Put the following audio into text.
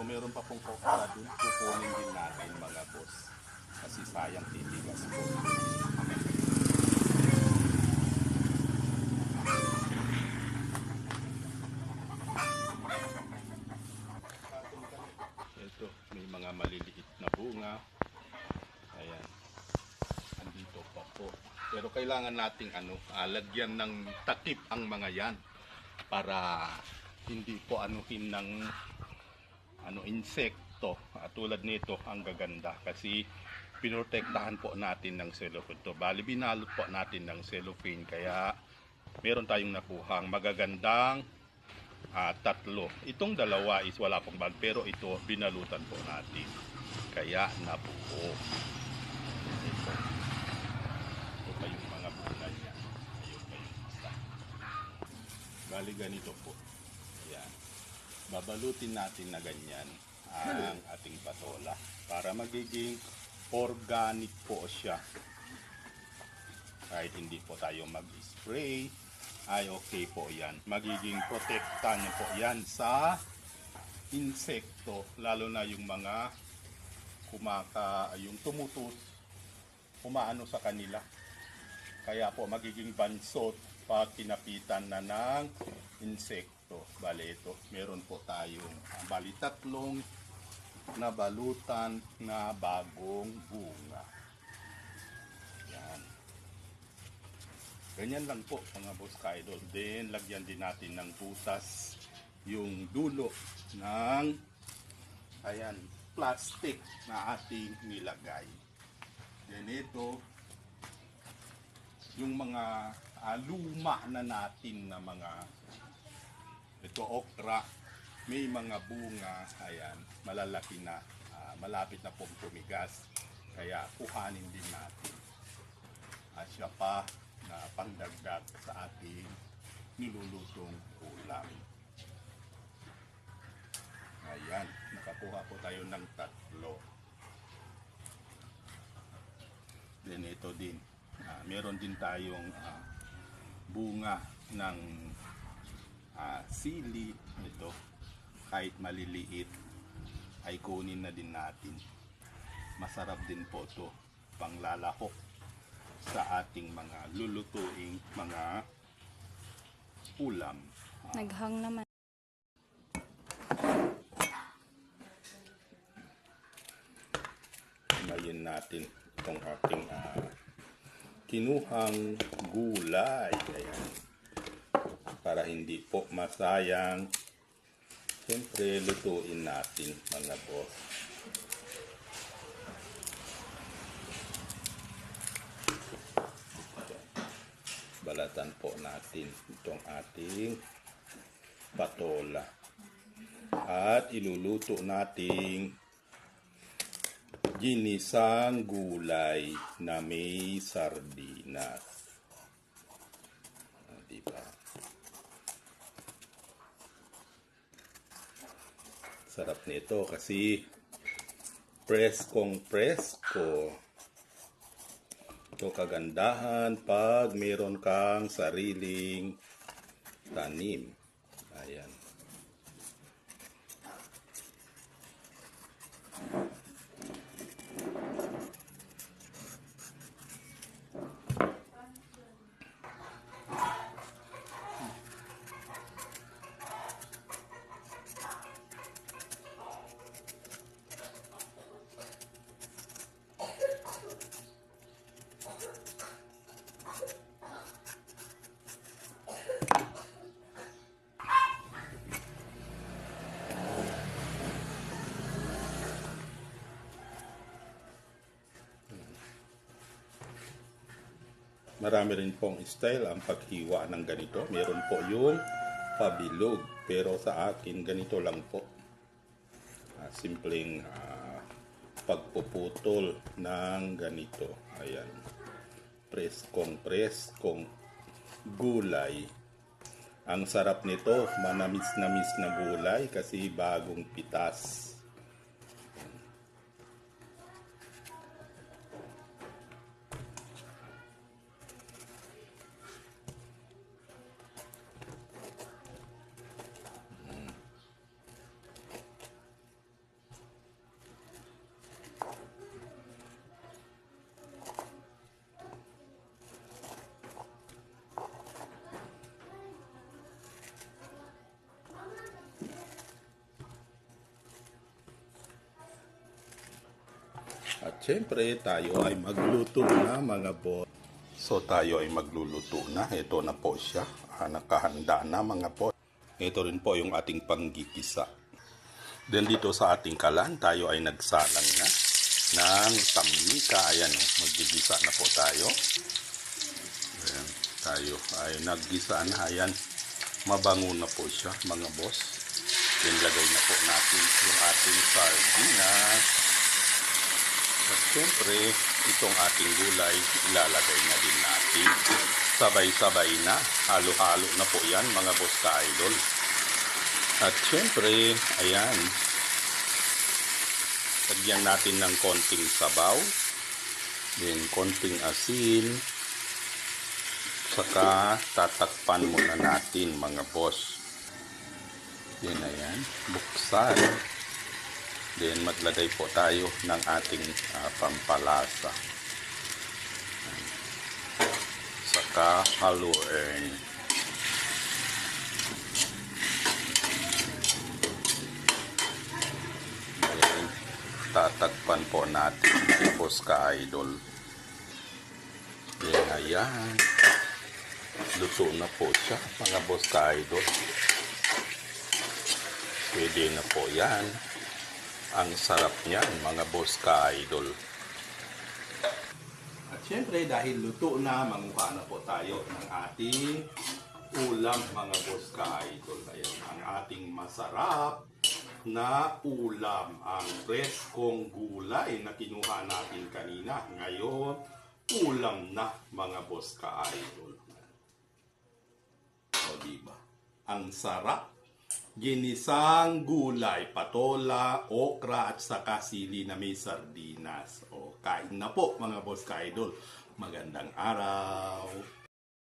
Pero meron pa pong kokra dun. Kukunin din natin mga boss. Kasi sayang titigas po. Ito, may mga maliliit na bunga. Ayan. Andito pa po. Pero kailangan nating ano, ah, lagyan ng takip ang mga yan para hindi po anuhin ng ano insekto at tulad nito ang gaganda kasi pinotektahan po natin ng cellophane to. Bali binalot po natin ng cellophane kaya meron tayong nakuhang magagandang ah, tatlo. Itong dalawa is wala pong bag pero ito binalutan po natin. Kaya nabuo. Ito. Ito pa yung mga bunga niya. Bali ganito po. Ayan. Babalutin natin na ganyan ang ating patola para magiging organic po siya. Kahit hindi po tayo mag-spray, ay okay po yan. Magiging protekta niyo po yan sa insekto, lalo na yung mga kumaka, yung tumutus, umaano sa kanila. Kaya po magiging bansot pag kinapitan na ng insekto. Bale ito, meron po tayong ah, bali tatlong na balutan na bagong bunga. Yan. Ganyan lang po mga boss ka-idol. Then lagyan din natin ng butas yung dulo ng ayan, plastic na ating nilagay. Then ito, yung mga ah, luma na natin na mga ito okra. May mga bunga ayan malalaki na ah, malapit na pong tumigas. Kaya kuhanin din natin. At siya pa na pangdagdag sa ating nilulutong ulam. Ayan nakakuha po tayo ng tatlo. Then ito din. Ah, meron din tayong ah, bunga ng ah, sili ito kahit maliliit ay kunin na din natin. Masarap din po to panglalahok sa ating mga lulutuing mga ulam. Naghang naman. ngayon natin itong ating ah, kinuhang gulay. Ayan para hindi po masayang. Siyempre lutuin natin mga boss. Balatan po natin itong ating patola. At iluluto nating ginisang gulay na may sardinas. Ah, diba? Sarap nito kasi preskong presko. Ito kagandahan pag meron kang sariling tanim. Ayan. Marami rin pong style ang paghiwa ng ganito. Meron po yung pabilog. Pero sa akin, ganito lang po. Ah, simpleng ah, pagpuputol ng ganito. Ayan. Preskong preskong gulay. Ang sarap nito, manamis-namis na gulay kasi bagong pitas. Syempre, tayo ay magluto na mga boss. So tayo ay magluluto na. Ito na po siya. Ah, nakahanda na mga boss. Ito rin po yung ating panggigisa. Then dito sa ating kalan, tayo ay nagsalang na ng tamika. Ayan, oh, magigisa na po tayo. Ayan, tayo ay naggisa na. Ayan, mabango na po siya mga boss. Then lagay na po natin yung ating sardinas. At syempre, itong ating gulay, ilalagay na din natin. Sabay-sabay na. Halo-halo na po yan, mga boss ka-idol. At syempre, ayan. Lagyan natin ng konting sabaw. Then, konting asin. Saka, tatakpan muna natin, mga boss. Yan, ayan. Buksan. Then maglagay po tayo ng ating ah, pampalasa. Saka haluin. Then tatakpan po natin boss ka-idol. Then ayan. Luto na po siya mga boss ka-idol. Pwede na po yan. Ang sarap niyan, mga boss ka-idol. At syempre, dahil luto na, manguha na po tayo ng ating ulam, mga boss ka-idol. Ayan, ang ating masarap na ulam, ang preskong gulay na kinuha natin kanina. Ngayon, ulam na, mga boss ka-idol. O, diba? Ang sarap ginisang gulay, patola, okra at saka sili na may sardinas. O kain na po mga boss ka-idol. Magandang araw.